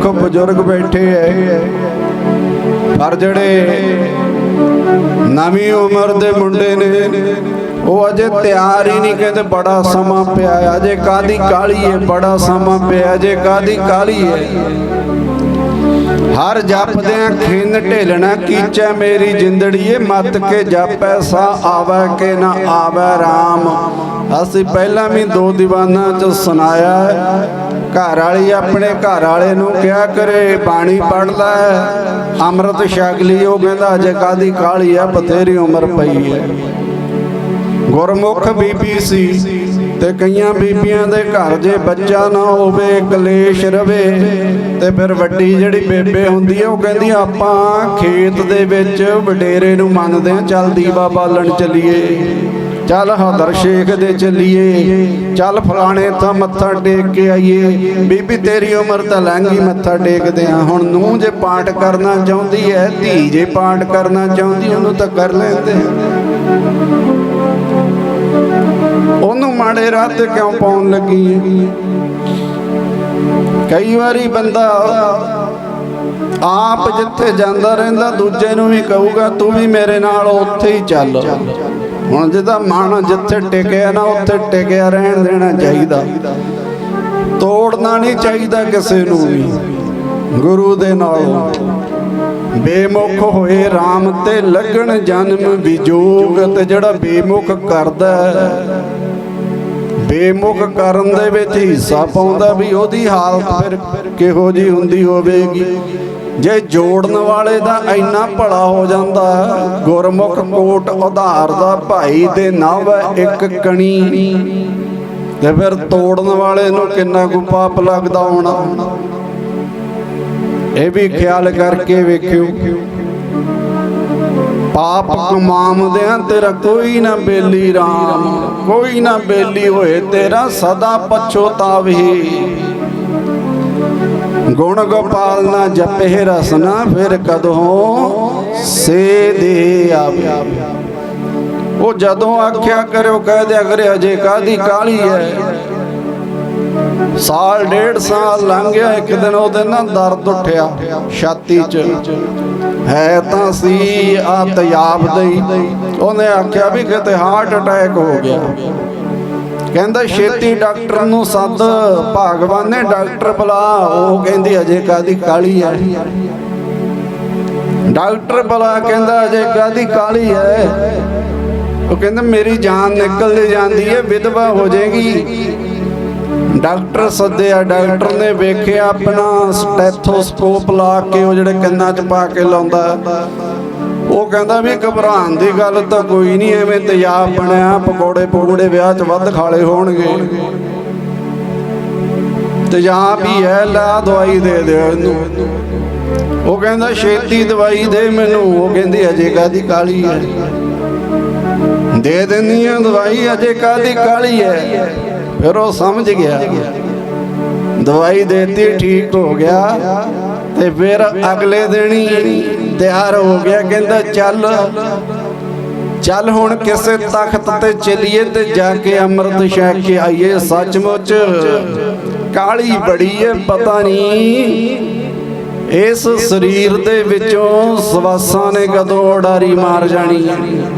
ਵੇਖੋ ਬਜ਼ੁਰਗ ਬੈਠੇ ਐ। ਪਰ ਜਿਹੜੇ ਨਵੀਂ ਉਮਰ ਦੇ ਮੁੰਡੇ ਨੇ ਉਹ ਅਜੇ ਤਿਆਰ ਹੀ ਨਹੀਂ ਕਹਿੰਦੇ ਬੜਾ ਸਮਾਂ ਪਿਆ ਹੈ, ਅਜੇ ਕਾਦੀ ਕਾਲੀ ਹੈ ਬੜਾ ਸਮਾਂ ਪਿਆ ਅਜੇ ਕਾਦੀ ਕਾਲੀ ਹੈ। ਹਰ ਜਪਦਿਆਂ ਖਿੰਨ ਢੇਲਣਾ ਕੀਚੈ ਮੇਰੀ ਜਿੰਦੜੀਏ ਮਤ ਕੇ ਜਪੈ ਸਾ ਆਵੈ ਕੇ ਨਾ ਆਵੈ RAM ਅਸੀਂ ਪਹਿਲਾਂ ਵੀ ਦੋ ਦੀਵਾਨਾਂ ਚ ਸੁਣਾਇਆ ਘਰ ਵਾਲੀ ਆਪਣੇ ਘਰ ਵਾਲੇ ਨੂੰ ਕਿਹਾ ਕਰੇ, ਬਾਣੀ ਪੜ ਲੈ ਅੰਮ੍ਰਿਤ ਛਕ ਲਈ, ਉਹ ਕਹਿੰਦਾ, ਅਜੇ ਕਾਦੀ ਕਾਲੀ ਆ, ਬਥੇਰੀ ਉਮਰ ਪਈ ਹੈ। ਗੁਰਮੁਖ ਬੀਬੀ ਸੀ ਤੇ ਕਈਆਂ ਬੀਬੀਆਂ ਦੇ ਘਰ ਜੇ ਬੱਚਾ ਨਾ ਹੋਵੇ, ਕਲੇਸ਼ ਰਵੇ, ਤੇ ਫਿਰ ਵੱਡੀ ਜਿਹੜੀ ਬੇਬੇ ਹੁੰਦੀ ਹੈ ਉਹ ਕਹਿੰਦੀ, ਆਪਾਂ ਖੇਤ ਦੇ ਵਿੱਚ ਵਡੇਰੇ ਨੂੰ ਮੰਨਦੇ ਆ, ਚੱਲ ਦੀਵਾ ਬਾਲਣ ਚੱਲੀਏ। ਚੱਲ ਹਦਰ ਸ਼ੇਖ ਦੇ ਚੱਲੀਏ, ਚੱਲ ਫਲਾਣੇ ਤਾਂ ਮੱਥਾ ਟੇਕ ਕੇ ਆਈਏ। ਬੀਬੀ ਤੇਰੀ ਉਮਰ ਤਾਂ ਲੰਘੀ ਮੱਥਾ ਟੇਕਦੇ ਆ। ਹੁਣ ਨੂੰ ਜੇ ਪਾਠ ਕਰਨਾ ਚਾਹੁੰਦੀ ਹੈ ਧੀ ਜੇ ਪਾਠ ਕਰਨਾ ਚਾਹੁੰਦੀ ਉਹਨੂੰ ਤਾਂ ਕਰ ਲੈਂਦੇ। ਉਹਨੂੰ ਮਾੜੇ ਰਾਹ ਤੇ ਕਿਉਂ ਪਾਉਣ ਲੱਗੀ? ਕਈ ਵਾਰੀ ਬੰਦਾ ਆਪ ਜਿੱਥੇ ਜਾਂਦਾ ਰਹਿੰਦਾ, ਦੂਜੇ ਨੂੰ ਵੀ ਕਹੂਗਾ, ਤੂੰ ਵੀ ਮੇਰੇ ਨਾਲ ਉੱਥੇ ਹੀ ਚੱਲ। ਹੁਣ ਜਿਹਦਾ ਮਨ ਜਿੱਥੇ ਟਿਕਿਆ ਨਾ ਉੱਥੇ ਟਿਕਿਆ ਰਹਿਣ ਦੇਣਾ ਚਾਹੀਦਾ। ਤੋੜਨਾ ਨਹੀਂ ਚਾਹੀਦਾ ਕਿਸੇ ਨੂੰ ਵੀ। ਗੁਰੂ ਦੇ ਨਾਲ। ਬੇਮੁਖ ਹੋਏ RAM ਤੇ ਲੱਗਣ ਜਨਮ ਵਿਜੋਗ ਤੇ ਜਿਹੜਾ ਬੇਮੁਖ ਕਰਦਾ ਹੈ, ਬੇਮੁਖ ਕਰਨ ਦੇ ਵਿੱਚ ਹਿੱਸਾ ਪਾਉਂਦਾ ਵੀ ਉਹਦੀ ਹਾਲਤ ਫਿਰ ਕਿਹੋ ਜੀ ਹੁੰਦੀ ਹੋਵੇਗੀ। ਜੇ ਜੋੜਨ ਵਾਲੇ ਦਾ ਇੰਨਾ ਭਲਾ ਹੋ ਜਾਂਦਾ, ਗੁਰਮੁਖ ਕੋਟ ਉਧਾਰ ਦਾ ਭਾਈ ਦੇ ਨਵ ਇੱਕ ਕਣੀ। ਤੇ ਫਿਰ ਤੋੜਨ ਵਾਲੇ ਨੂੰ ਕਿੰਨਾ ਕੁ ਪਾਪ ਲੱਗਦਾ ਹੋਣਾ? ਇਹ ਵੀ ਖਿਆਲ ਕਰਕੇ ਵੇਖਿਓ। ਪਾਪ ਕਮਾਮਦਿਆਂ ਤੇਰਾ ਕੋਈ ਨਾ ਬੇਲੀ RAM ਕੋਈ ਨਾ ਬੇਲੀ ਹੋਏ, ਤੇਰਾ ਸਦਾ ਪਛੋਤਾਵੇ ਗੁਣ ਗੋਪਾਲ ਨਾ ਜਪੇ ਰਸਨਾ ਫਿਰ ਕਦੋਂ ਸੇ ਦੇ ਆਵੇ ਉਹ ਜਦੋਂ ਆਖਿਆ ਕਰਿਓ ਕਹਿ ਦਿਆ ਕਰੇ ਅਜੇ ਕਾਦੀ ਕਾਲੀ ਹੈ ਸਾਲ ਡੇਢ ਸਾਲ ਲੰਘ ਗਿਆ, ਇੱਕ ਦਿਨ ਉਹਦੇ ਨਾਲ ਦਰਦ ਉੱਠਿਆ ਛਾਤੀ 'ਚ। ਹੈ ਤਾਂ ਸੀ ਆ ਤਿਆਬ ਦਈ ਉਹਨੇ ਆਖਿਆ ਵੀ ਕਿਤੇ ਹਾਰਟ ਅਟੈਕ ਹੋ ਗਿਆ। ਕਹਿੰਦਾ ਛੇਤੀ ਡਾਕਟਰ ਨੂੰ ਸੱਦ, ਭਗਵਾਨ ਨੇ ਡਾਕਟਰ ਬੁਲਾ, ਉਹ ਕਹਿੰਦੀ ਅਜੇ ਕਾਦੀ ਕਾਲੀ ਹੈ? ਡਾਕਟਰ ਬੁਲਾ ਕਹਿੰਦਾ ਅਜੇ ਕਾਦੀ ਕਾਲੀ ਹੈ? ਉਹ ਕਹਿੰਦਾ ਮੇਰੀ ਜਾਨ ਨਿਕਲ ਜਾਂਦੀ ਹੈ, ਵਿਧਵਾ ਹੋ ਜਾਏਗੀ। ਡਾਕਟਰ ਸੱਦਿਆ, ਡਾਕਟਰ ਨੇ ਵੇਖਿਆ ਆਪਣਾ ਸਟੈਥੋਸਕੋਪ ਲਾ ਕੇ ਉਹ ਜਿਹੜੇ ਕੰਨਾਂ 'ਚ ਪਾ ਕੇ ਲਾਉਂਦਾ। ਉਹ ਕਹਿੰਦਾ ਵੀ ਘਬਰਾਉਣ ਦੀ ਗੱਲ ਤਾਂ ਕੋਈ ਨਹੀਂ, ਐਵੇਂ ਤੇਜ਼ਾਬ ਬਣਿਆ, ਪਕੌੜੇ ਪਕੌੜੇ ਵਿਆਹ 'ਚ ਵੱਧ ਖਾਲੇ ਹੋਣਗੇ। ਤੇਜ਼ਾਬ ਹੀ ਹੈ, ਲਾ ਦਵਾਈ ਦੇ ਦਿਓ ਇਹਨੂੰ। ਉਹ ਕਹਿੰਦਾ, ਛੇਤੀ ਦਵਾਈ ਦੇ ਮੈਨੂੰ। ਉਹ ਕਹਿੰਦੀ, ਅਜੇ ਕਾਦੀ ਕਾਲੀ ਹੈ? ਦੇ ਦਿੰਨੀ ਆ ਦਵਾਈ, ਅਜੇ ਕਾਦੀ ਕਾਲੀ ਹੈ? ਫਿਰ ਉਹ ਸਮਝ ਗਿਆ। ਦਵਾਈ ਦੇਤੀ, ਠੀਕ ਹੋ ਗਿਆ। ਤੇ ਫਿਰ ਅਗਲੇ ਦਿਨ ਹੀ ਤਿਆਰ ਹੋ ਗਿਆ ਕਹਿੰਦਾ ਚੱਲ। ਚੱਲ ਹੁਣ ਕਿਸੇ ਤਖਤ ਤੇ ਚੱਲੀਏ ਤੇ ਜਾ ਕੇ ਅੰਮ੍ਰਿਤ ਛਕ ਕੇ ਆਈਏ ਸੱਚਮੁੱਚ। ਕਾਲੀ ਬੜੀ ਹੈ ਪਤਾ ਨਹੀਂ ਇਸ ਸਰੀਰ ਦੇ ਵਿੱਚੋਂ ਸਵਾਸਾਂ ਨੇ ਕਦੋਂ ਉਡਾਰੀ ਮਾਰ ਜਾਣੀ।